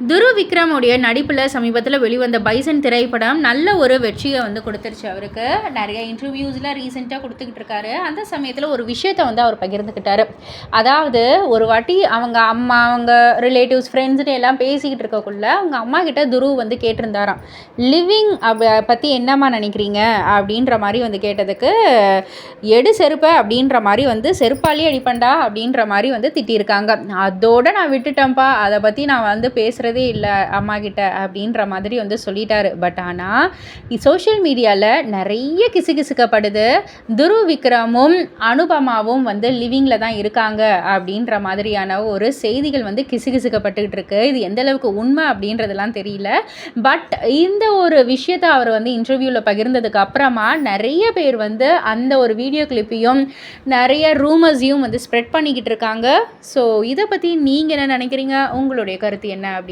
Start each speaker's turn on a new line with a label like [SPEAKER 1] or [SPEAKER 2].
[SPEAKER 1] துரு விக்ரமுடைய நடிப்பில் சமீபத்தில் வெளிவந்த பைசன் திரைப்படம் நல்ல ஒரு வெற்றியை வந்து கொடுத்துருச்சு அவருக்கு. நிறைய இன்டர்வியூஸ்லாம் ரீசெண்டாக கொடுத்துக்கிட்டு இருக்காரு. அந்த சமயத்தில் ஒரு விஷயத்தை வந்து அவர் பகிர்ந்துக்கிட்டாரு. அதாவது ஒரு வாட்டி அவங்க அம்மா அவங்க ரிலேட்டிவ்ஸ் ஃப்ரெண்ட்ஸ்னு எல்லாம் பேசிக்கிட்டு இருக்கக்குள்ள அவங்க அம்மா கிட்ட துரு வந்து கேட்டிருந்தாராம். லிவிங் பற்றி என்னம்மா நினைக்கிறீங்க? அப்படின்ற மாதிரி வந்து கேட்டதுக்கு எடு செருப்பை அப்படின்ற மாதிரி வந்து செருப்பாலே அடிப்பண்டா அப்படின்ற மாதிரி வந்து திட்டியிருக்காங்க. அதோட நான் விட்டுட்டேன்ப்பா. அதை பற்றி நான் வந்து பேச பேசுகிறதே இல்லை அம்மா கிட்ட அப்படின்ற மாதிரி வந்து சொல்லிட்டாரு. பட் ஆனால் சோஷியல் மீடியாவில் நிறைய கிசுகிசுக்கப்படுது. துரு விக்ரமும் அனுபமாவும் வந்து லிவிங்கில் தான் இருக்காங்க அப்படின்ற மாதிரியான ஒரு செய்திகள் வந்து கிசுகிசுக்கப்பட்டுக்கிட்டு இருக்கு. இது எந்த அளவுக்கு உண்மை அப்படின்றதெல்லாம் தெரியல. பட் இந்த ஒரு விஷயத்தை அவர் வந்து இன்டர்வியூவில் பகிர்ந்ததுக்கு அப்புறமா நிறைய பேர் வந்து அந்த ஒரு வீடியோ கிளிப்பையும் நிறைய ரூமர்ஸையும் வந்து ஸ்ப்ரெட் பண்ணிக்கிட்டு இருக்காங்க. ஸோ இதை பற்றி நீங்கள் என்ன நினைக்கிறீங்க? உங்களுடைய கருத்து என்ன அப்படின்னு